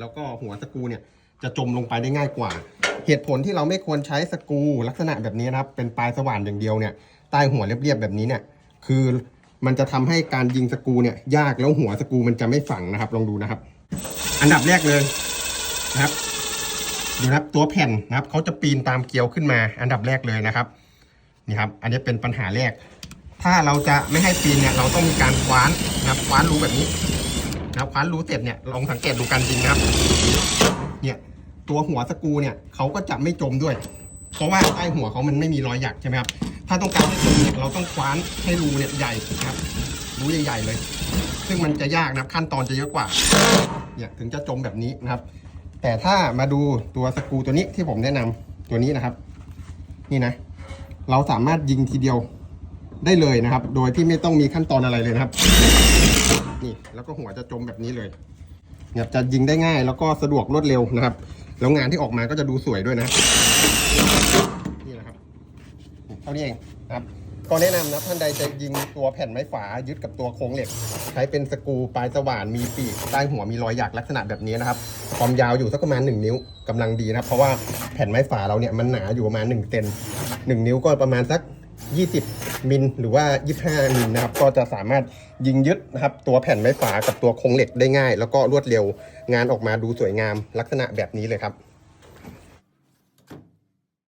แล้วก็หัวสกูเนี่ยจะจมลงไปได้ง่ายกว่า เหตุผลที่เราไม่ควรใช้สกูลักษณะแบบนี้นะครับ เป็นปลายสว่านอย่างเดียวเนี่ยใต้หัวเรียบๆแบบนี้เนี่ย คือมันจะทำให้การยิงสกูเนี่ยยากแล้วหัวสกูมันจะไม่ฝังนะครับ ลองดูนะครับ อันดับแรกเลยนะครับ ดูนะครับตัวแผ่นนะครับเขาจะปีนตามเกลียวขึ้นมา อันดับแรกเลยนะครับนี่ครับ อันนี้เป็นปัญหาแรก ถ้าเราจะไม่ให้ปีนเนี่ยเราต้องมีการคว้านนะครับคว้านรูแบบนี้ นะครับคว้านรูเสร็จเนี่ยลองสังเกตดูการยิงนะครับ เนี่ยตัวหัวสกูเนี่ยเขาก็จะไม่จมด้วย เพราะว่าใต้หัวเขามันไม่มีรอยหยักใช่ไหมครับถ้าต้องการให้จมเนี่ยเราต้องคว้านให้รูเนี่ยใหญ่ครับรูใหญ่ๆเลย ซึ่งมันจะยากนะครับขั้นตอนจะเยอะกว่าเนี่ยถึงจะจมแบบนี้นะครับ แต่ถ้ามาดูตัวสกูตัวนี้ที่ผมแนะนำตัวนี้นะครับ นี่นะ เราสามารถยิงทีเดียว ได้เลยนะครับ โดยที่ไม่ต้องมีขั้นตอนอะไรเลยนะครับ นี่แล้วก็หัวจะจมแบบนี้เลยเนี่ยจะยิงได้ง่ายแล้วก็สะดวกรวดเร็วนะครับ แล้วงานที่ออกมาก็จะดูสวยด้วยนะนี่แหละครับเท่านี้เองนะครับก็แนะนำนะท่านใดจะยิงตัวแผ่นไม้ฝายึดกับตัวโครงเหล็ก ใช้เป็นสกรูปลายสว่านมีปีกใต้หัวมีรอยหยักลักษณะแบบนี้นะครับความยาวอยู่สักประมาณ 1 นิ้วกำลังดีนะครับเพราะว่าแผ่นไม้ฝาเราเนี่ยมันหนาอยู่ประมาณ1เซน1 นิ้วก็ประมาณสัก 20 มิลหรือว่า 25 มิลนะครับ ก็จะสามารถยิงยึดนะครับ ตัวแผ่นไม้ฝากับตัวโครงเหล็กได้ง่าย แล้วก็รวดเร็วงานออกมาดูสวยงามลักษณะแบบนี้เลยครับ